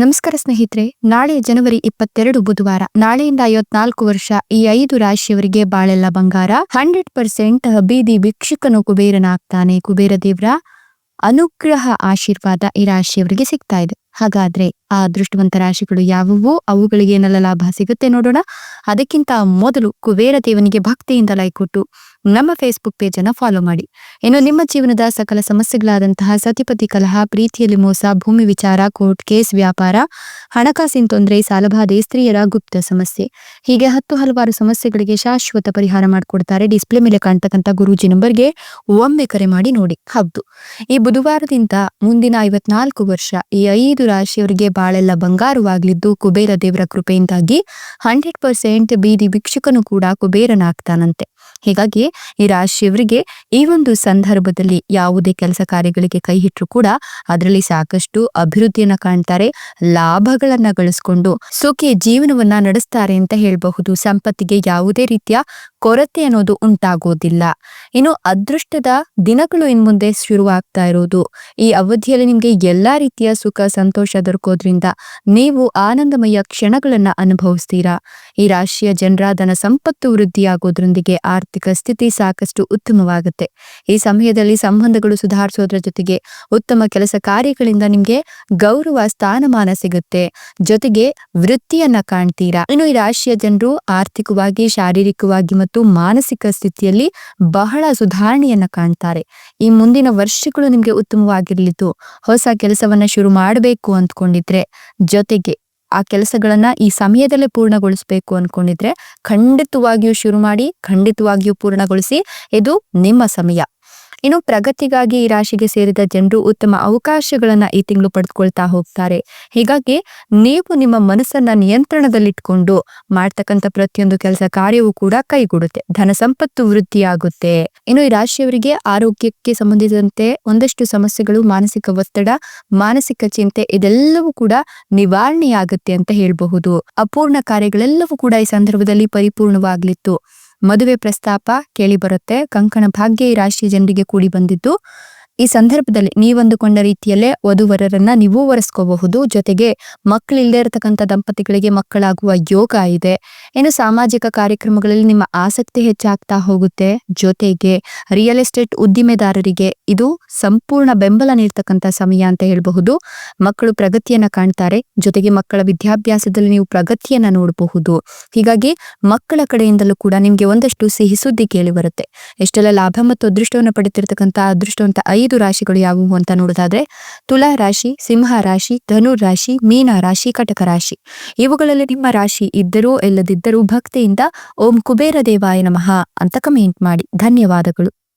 ನಮಸ್ಕಾರ ಸ್ನೇಹಿತರೆ, ನಾಳೆ ಜನವರಿ ಇಪ್ಪತ್ತೆರಡು ಬುಧವಾರ, ನಾಳೆಯಿಂದ ಐವತ್ನಾಲ್ಕು ವರ್ಷ ಈ ಐದು ರಾಶಿಯವರಿಗೆ ಬಾಳೆಲ್ಲ ಬಂಗಾರ. ಹಂಡ್ರೆಡ್ ಪರ್ಸೆಂಟ್ ಬೀದಿ ಭಿಕ್ಷುಕನು ಕುಬೇರನಾಗ್ತಾನೆ. ಕುಬೇರ ದೇವ್ರ ಅನುಗ್ರಹ ಆಶೀರ್ವಾದ ಈ ರಾಶಿಯವರಿಗೆ ಸಿಗ್ತಾ ಇದೆ. ಹಾಗಾದ್ರೆ ಆ ಅದೃಷ್ಟವಂತ ರಾಶಿಗಳು ಯಾವುವು? ಅವುಗಳಿಗೆ ಏನೆಲ್ಲ ಲಾಭ ಸಿಗುತ್ತೆ ನೋಡೋಣ. ಅದಕ್ಕಿಂತ ಮೊದಲು ಕುಬೇರ ದೇವನಿಗೆ ಭಕ್ತಿಯಿಂದ ಲೈಕ್ ಕೊಟ್ಟು ನಮ್ಮ ಫೇಸ್ಬುಕ್ ಪೇಜ್ ಅನ್ನು ಫಾಲೋ ಮಾಡಿ. ಇನ್ನು ನಿಮ್ಮ ಜೀವನದ ಸಕಲ ಸಮಸ್ಯೆಗಳಾದಂತಹ ಸತಿಪತಿ ಕಲಹ, ಪ್ರೀತಿಯಲ್ಲಿ ಮೋಸ, ಭೂಮಿ ವಿಚಾರ ಕೋರ್ಟ್ ಕೇಸ್ ವ್ಯಾಪಾರ, ಹಣಕಾಸಿನ ತೊಂದರೆ, ಸಾಲಬಾಧೆ, ಸ್ತ್ರೀಯರ ಗುಪ್ತ ಸಮಸ್ಯೆ. ಹೀಗೆ ಹತ್ತು ಹಲವಾರು ಸಮಸ್ಯೆಗಳಿಗೆ ಶಾಶ್ವತ ಪರಿಹಾರ ಮಾಡಿಕೊಡ್ತಾರೆ ಡಿಸ್ಪ್ಲೇ ಮೇಲೆ ಕಾಣ್ತಕ್ಕಂಥ ಗುರೂಜಿ ನಂಬರ್ಗೆ ಒಮ್ಮೆ ಕರೆ ಮಾಡಿ ನೋಡಿ. ಹೌದು. ಈ ಬುಧವಾರದಿಂದ ಮುಂದಿನ ಐವತ್ನಾಲ್ಕು ವರ್ಷ ಈ ಐದು ರಾಶಿಯವರಿಗೆ ಬಾಳೆಲ್ಲ ಬಂಗಾರವಾಗಲಿದ್ದು ಕುಬೇರ ದೇವರ ಕೃಪೆಯಿಂದಾಗಿ ಹಂಡ್ರೆಡ್ ಪರ್ಸೆಂಟ್ ಬೀದಿ ಭಿಕ್ಷುಕನು ಕೂಡ ಕುಬೇರನಾಗ್ತಾನಂತೆ. ಹೀಗಾಗಿ ಈ ರಾಶಿಯವರಿಗೆ ಈ ಒಂದು ಸಂದರ್ಭದಲ್ಲಿ ಯಾವುದೇ ಕೆಲಸ ಕಾರ್ಯಗಳಿಗೆ ಕೈ ಇಟ್ಟರು ಕೂಡ ಅದರಲ್ಲಿ ಸಾಕಷ್ಟು ಅಭಿವೃದ್ಧಿಯನ್ನ ಕಾಣ್ತಾರೆ, ಲಾಭಗಳನ್ನ ಗಳಿಸ್ಕೊಂಡು. ಸುಖಿ ಜೀವನವನ್ನ ನಡೆಸ್ತಾರೆ ಅಂತ ಹೇಳಬಹುದು. ಸಂಪತ್ತಿಗೆ ಯಾವುದೇ ರೀತಿಯ ಕೊರತೆ ಅನ್ನೋದು ಉಂಟಾಗೋದಿಲ್ಲ. ಇನ್ನು ಅದೃಷ್ಟದ ದಿನಗಳು ಇನ್ ಮುಂದೆ ಶುರುವಾಗ್ತಾ ಇರೋದು. ಈ ಅವಧಿಯಲ್ಲಿ ನಿಮ್ಗೆ ಎಲ್ಲಾ ರೀತಿಯ ಸುಖ, ಸಂತೋಷ ದೊರಕೋದ್ರಿಂದ ನೀವು ಆನಂದಮಯ ಕ್ಷಣಗಳನ್ನ ಅನುಭವಿಸ್ತೀರಾ. ಈ ರಾಶಿಯ ಜನರ ಧನ ಸಂಪತ್ತು ವೃದ್ಧಿಯಾಗೋದ್ರೊಂದಿಗೆ ಆರ್ಥಿಕ ಸ್ಥಿತಿ ಸಾಕಷ್ಟು ಉತ್ತಮವಾಗುತ್ತೆ. ಈ ಸಮಯದಲ್ಲಿ ಸಂಬಂಧಗಳು ಸುಧಾರಿಸೋದ್ರ ಜೊತೆಗೆ ಉತ್ತಮ ಕೆಲಸ ಕಾರ್ಯಗಳಿಂದ ನಿಮ್ಗೆ ಗೌರವ, ಸ್ಥಾನಮಾನ ಸಿಗುತ್ತೆ. ಜೊತೆಗೆ ವೃತ್ತಿಯನ್ನ ಕಾಣ್ತೀರಾ? ಇನ್ನು ಈ ರಾಶಿಯ ಜನರು ಆರ್ಥಿಕವಾಗಿ, ಶಾರೀರಿಕವಾಗಿ ಮತ್ತು ಮಾನಸಿಕ ಸ್ಥಿತಿಯಲ್ಲಿ ಬಹಳ ಸುಧಾರಣೆಯನ್ನ ಕಾಣ್ತಾರೆ. ಈ ಮುಂದಿನ ವರ್ಷಗಳು ನಿಮ್ಗೆ ಉತ್ತಮವಾಗಿರ್ಲಿದ್ದು, ಹೊಸ ಕೆಲಸವನ್ನ ಶುರು ಮಾಡಬೇಕು ಅಂದ್ಕೊಂಡಿದ್ರೆ ಜೊತೆಗೆ ಆ ಕೆಲಸಗಳನ್ನ ಈ ಸಮಯದಲ್ಲೇ ಪೂರ್ಣಗೊಳಿಸಬೇಕು ಅನ್ಕೊಂಡಿದ್ರೆ ಖಂಡಿತವಾಗಿಯೂ ಶುರು ಮಾಡಿ ಖಂಡಿತವಾಗಿಯೂ ಪೂರ್ಣಗೊಳಿಸಿ ಇದು ನಿಮ್ಮ ಸಮಯ. ಇನ್ನು ಪ್ರಗತಿಗಾಗಿ ಈ ರಾಶಿಗೆ ಸೇರಿದ ಜನರು ಉತ್ತಮ ಅವಕಾಶಗಳನ್ನ ಈ ತಿಂಗಳು ಪಡೆದುಕೊಳ್ತಾ ಹೋಗ್ತಾರೆ. ಹೀಗಾಗಿ ನೀವು ನಿಮ್ಮ ಮನಸ್ಸನ್ನ ನಿಯಂತ್ರಣದಲ್ಲಿಟ್ಕೊಂಡು ಮಾಡ್ತಕ್ಕಂಥ ಪ್ರತಿಯೊಂದು ಕೆಲಸ ಕಾರ್ಯವೂ ಕೂಡ ಕೈಗೂಡುತ್ತೆ. ಧನ ಸಂಪತ್ತು ವೃದ್ಧಿಯಾಗುತ್ತೆ. ಇನ್ನು ಈ ರಾಶಿಯವರಿಗೆ ಆರೋಗ್ಯಕ್ಕೆ ಸಂಬಂಧಿಸಿದಂತೆ ಒಂದಷ್ಟು ಸಮಸ್ಯೆಗಳು, ಮಾನಸಿಕ ಒತ್ತಡ, ಮಾನಸಿಕ ಚಿಂತೆ ಇದೆಲ್ಲವೂ ಕೂಡ ನಿವಾರಣೆಯಾಗುತ್ತೆ ಅಂತ ಹೇಳಬಹುದು. ಅಪೂರ್ಣ ಕಾರ್ಯಗಳೆಲ್ಲವೂ ಕೂಡ ಈ ಸಂದರ್ಭದಲ್ಲಿ ಪರಿಪೂರ್ಣವಾಗ್ಲಿತ್ತು. ಮದುವೆ ಪ್ರಸ್ತಾಪ ಕೇಳಿ ಬರುತ್ತೆ ಕಂಕಣ ಭಾಗ್ಯ ಈ ರಾಶಿಯ ಜನರಿಗೆ ಕೂಡಿ ಬಂದಿದ್ದು ಈ ಸಂದರ್ಭದಲ್ಲಿ ನೀವಂದುಕೊಂಡ ರೀತಿಯಲ್ಲೇ ವಧುವರರನ್ನ ನೀವು ಒರೆಸ್ಕೋಬಹುದು ಜೊತೆಗೆ ಮಕ್ಕಳಿಲ್ಲದೆ ಇರತಕ್ಕಂಥ ದಂಪತಿಗಳಿಗೆ ಮಕ್ಕಳಾಗುವ ಯೋಗ ಇದೆ. ಏನು ಸಾಮಾಜಿಕ ಕಾರ್ಯಕ್ರಮಗಳಲ್ಲಿ ನಿಮ್ಮ ಆಸಕ್ತಿ ಹೆಚ್ಚಾಗ್ತಾ ಹೋಗುತ್ತೆ. ಜೊತೆಗೆ ರಿಯಲ್ ಎಸ್ಟೇಟ್ ಉದ್ದಿಮೆದಾರರಿಗೆ ಇದು ಸಂಪೂರ್ಣ ಬೆಂಬಲ ನೀಡ್ತಕ್ಕಂಥ ಸಮಯ ಅಂತ ಹೇಳಬಹುದು. ಮಕ್ಕಳು ಪ್ರಗತಿಯನ್ನ ಕಾಣ್ತಾರೆ. ಜೊತೆಗೆ ಮಕ್ಕಳ ವಿದ್ಯಾಭ್ಯಾಸದಲ್ಲಿ ನೀವು ಪ್ರಗತಿಯನ್ನ ನೋಡಬಹುದು. ಹೀಗಾಗಿ ಮಕ್ಕಳ ಕಡೆಯಿಂದಲೂ ಕೂಡ ನಿಮ್ಗೆ ಒಂದಷ್ಟು ಸಿಹಿ ಸುದ್ದಿ ಕೇಳಿ ಬರುತ್ತೆ. ಎಷ್ಟೆಲ್ಲ ಲಾಭ ಮತ್ತು ಅದೃಷ್ಟವನ್ನು ಪಡೆತಿರ್ತಕ್ಕಂಥ ಅದೃಷ್ಟವಂತ ಐದು ರಾಶಿಗಳು ಯಾವುವು ಅಂತ ನೋಡೋದಾದ್ರೆ ತುಲಾ ರಾಶಿ, ಸಿಂಹ ರಾಶಿ, ಧನು ರಾಶಿ, ಮೀನ ರಾಶಿ, ಕಟಕ ರಾಶಿ. ಇವುಗಳಲ್ಲಿ ನಿಮ್ಮ ರಾಶಿ ಇದ್ದರೂ ಇಲ್ಲದಿದ್ದರೂ ಭಕ್ತಿಯಿಂದ ಓಂ ಕುಬೇರ ದೇವಾಯ ನಮಃ ಅಂತ ಕಮೆಂಟ್ ಮಾಡಿ. ಧನ್ಯವಾದಗಳು.